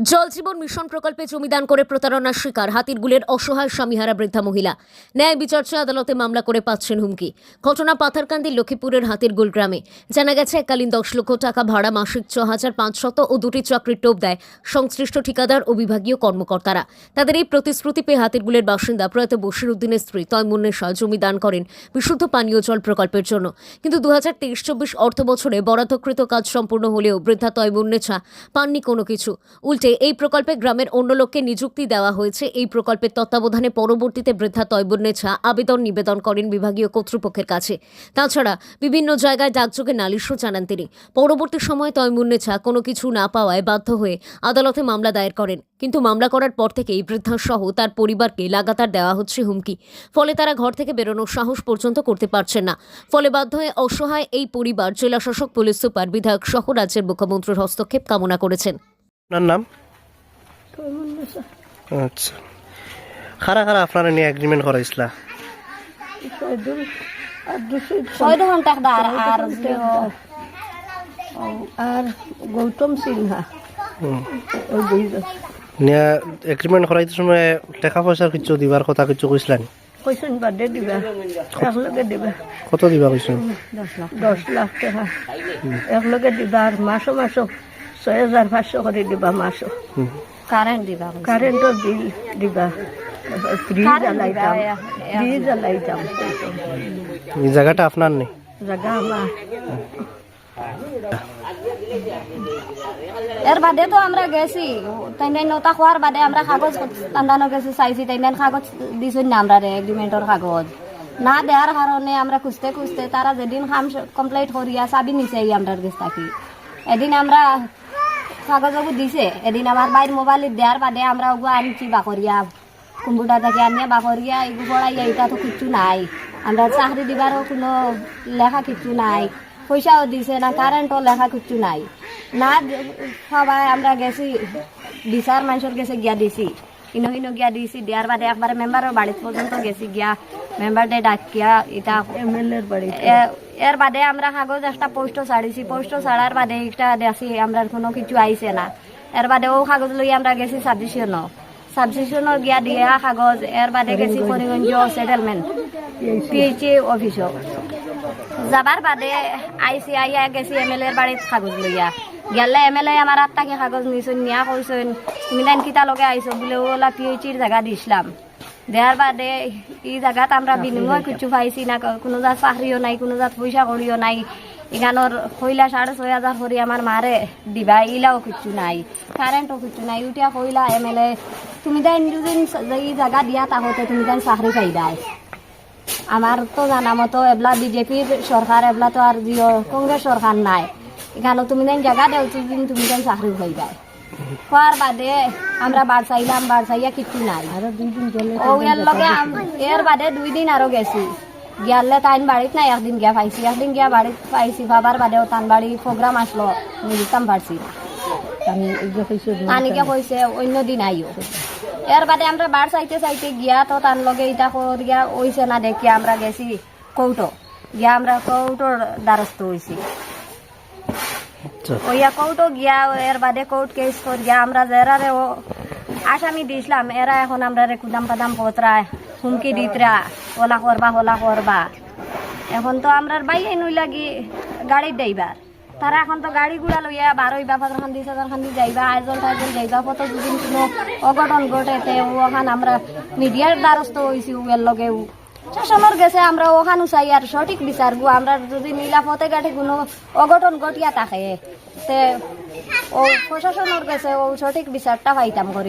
জল জীবন মিশন প্রকল্পে জমিদান করে প্রতারণার শিকার হাতিরগুলের অসহায় স্বামীহারা বৃদ্ধা মহিলা। ন্যায় বিচার আদালতে মামলা করে পাচ্ছেন হুমকি। ঘটনা পাথারকান্দি লক্ষ্মীপুরের হাতিরগুল গ্রামে। জানা গেছে এককালীন দশ লক্ষ টাকা ভাড়া, মাসিক ছ হাজার পাঁচশত ও দুটি চাকরির টোপ দেয় সংশ্লিষ্ট ঠিকাদার ও বিভাগীয় কর্মকর্তারা। তাদের এই প্রতিশ্রুতি পেয়ে হাতিরগুলের বাসিন্দা প্রয়াত বশির উদ্দিনের স্ত্রী তয়মুন্নেশা জমি দান করেন বিশুদ্ধ পানীয় জল প্রকল্পের জন্য। কিন্তু দু হাজার তেইশ চব্বিশ অর্থ বছরে বরাদ্দকৃত কাজ সম্পূর্ণ হলেও বৃদ্ধা তয়মুন্নেছা পাননি কোনো কিছু। উল্টে এই প্রকল্পে গ্রামের অন্য লোককে নিযুক্তি দেওয়া হয়েছে, এই প্রকল্পের তত্ত্বাবধানে পরবর্তীতে বৃদ্ধা তয়বুন্নেছা আবেদন নিবেদন করেন বিভাগীয় কর্তৃপক্ষের কাছে। তাছাড়া বিভিন্ন জায়গায় ডাকযোগে নালিশও জানান তিনি। পরবর্তী সময়ে তয়মুন্নেছা কোনো কিছু না পাওয়ায় বাধ্য হয়ে আদালতে মামলা দায়ের করেন। কিন্তু মামলা করার পর থেকেই বৃদ্ধাসহ তার পরিবারকে লাগাতার দেওয়া হচ্ছে হুমকি। ফলে তারা ঘর থেকে বেরোনোর সাহস পর্যন্ত করতে পারছেন না। ফলে বাধ্য হয়ে অসহায় এই পরিবার জেলাশাসক, পুলিশ সুপার, বিধায়ক সহ রাজ্যের মুখ্যমন্ত্রীর হস্তক্ষেপ কামনা করেছেন। নাম? আচ্ছা। খারা খারা আপনারা নিয়ে এগ্রিমেন্ট করাইছিলা? আর গৌতম সিনহা। নিয়ে এগ্রিমেন্ট করাইতে সময় টাকা পয়সার কিছু দিবার কথা কিছু কইছিলেন কইসন বাদে দিবা। একলগে দিবা। কত দিবা কইছেন? দশ লাখ টাকা। একলগে দিবা আর মাসো মাসো ছয় হাজার পাঁচশো করে দিবা মাসো। কারেন্ট দিবা কারেন্টর বিল দিবা ফ্রি জ্বালাইতাম ফ্রি জ্বালাইতাম এই জায়গাটা আপনার নেই জায়গা আমার এর বাদে তো আমরা গেছি তাই নতা খোয়ার বাদে আমরা কাগজ টান্দানো গেছি চাইছি তাই কাগজ দিছুন না আমরা এগ্রিমেন্টর কাগজ না দেওয়ার কারণে আমরা খুঁজতে খুঁজতে তারা যেদিন কাম কমপ্লিট করিয়া চাবি নিছে এই আমরার কাছ থাকি এদিন আমরা কাগজও দিছে। এদিন আমার বাইর মোবাইল দেওয়ার বাদে আমরা ওগু আনছি বাকরিয়া কম্পিউটার থেকে আনিয়া বাকরিয়া এগু পড়াইয়া এটা তো কিচ্ছু নাই। আমরা চাকরি দিবারও কোনো লেখা কিচ্ছু নাই। পয়সাও দিছে না কারেন্টও লেখা কিচ্ছু নাই। না সবাই আমরা গেছি বিচার মানুষের গেছে গিয়া দিছি। ইনো ইনো গিয়া দিছি দেওয়ার বাদে একবারে মেম্বারের বাড়ি পর্যন্ত গেছি গিয়া। মেম্বার ডে ডাকিয়া এটা এমএলএর বাড়ি এর বাদে আমরা কাগজ একটা পোস্ট ছাড়িছি। পোস্ট ছাড়ার বাদে এটা দেখছি আমরা কোনো কিছু আইছে না। এর বাদে ও কাগজ লই আমরা গেছি সাবজেকশন সাবজেকশনের গিয়া দিয়া কাগজ এর বাদে গেছি করিগঞ্জ সেটেলমেন্ট পিএইচি অফিসও যাবার বাদে আইসি আইয়া গেছি এম এল এর বাড়িত কাগজ লইয়া। গেলে এম এল এ আমার আট টাকা কাগজ নিছুন নিয়া কইসুন তুমি দেন কিতা লগে আইসো বলে ওলা পিএইচির জায়গা দিছিলাম দেওয়ার বাদে এই জায়গাত আমরা বিনিময় কিছু পাইছি না কোনো জাত চাকরিও নাই কোনো জাত পয়সা করিও নাই। এখানোর কইলা সাড়ে ছয় হাজার করে আমার মারে দিবা ইলাও কিছু নাই কারেন্টও কিছু নাই উঠিয়া কইলা এম এল এ। তুমি দেন যদি এই জায়গা দিয়া তাহতে তুমি দেন চাকরি পাইবাই আমার তো জানা মতো এবলা বিজেপির সরকার এবলা তো আর জিও কংগ্রেস সরকার নাই। এখানে তুমি দেন জায়গা দেও তুমি দেন চাকরি হয়ে যায় বাদে আমরা বাড় চাইলাম বাড় চাইয়া কিছু নাই ও এর লগে এর বাদে দুই দিন আরও গেছি। গিয়ালে তাইন বাড়িত না একদিন গিয়া পাইছি একদিন গিয়া বাড়িত পাইছি। ভাবার বাদেও তান বাড়ি প্রোগ্রাম আসলো দিতাম পারছি তানিকে কইছে অন্য দিন আইও। এর বাদে আমরা বার চাইতে চাইতে গিয়া তো তার লগে ইটা করিয়া ওইছে না দেখি আমরা গেছি কৌটো। গিয়া আমরা কৌটোর দ্বারস্থ আচ্ছা কৌটো গিয়া, এর বাদে আমরা আসামি এরা এখন আমরা রে কুদাম হুমকি দিতরা, ওলা করবা ওলা করবা। এখন তো আমরা বাইরে নই লাগি গাড়ি দেইবার তারা এখন তো গাড়ি গুড়া লইয়া বারোই বা খান হাজার খান দিয়ে যাইবা আয়োজন টায়োজন যাইবা কত দুদিন কোনো অঘটন ঘটেতে ওখান আমরা মিডিয়ার দ্বারস্থ হয়েছি উয়ের লগেও। শাসনের গেছে, আমরা ওখানে চাই আর সঠিক বিচারবো আমরা যদি নীলা পথে গাঠে কোনো অঘটন ঘটিয়া থাকে ও প্রশাসনের গেছে ও সঠিক বিচারটা পাইতাম করি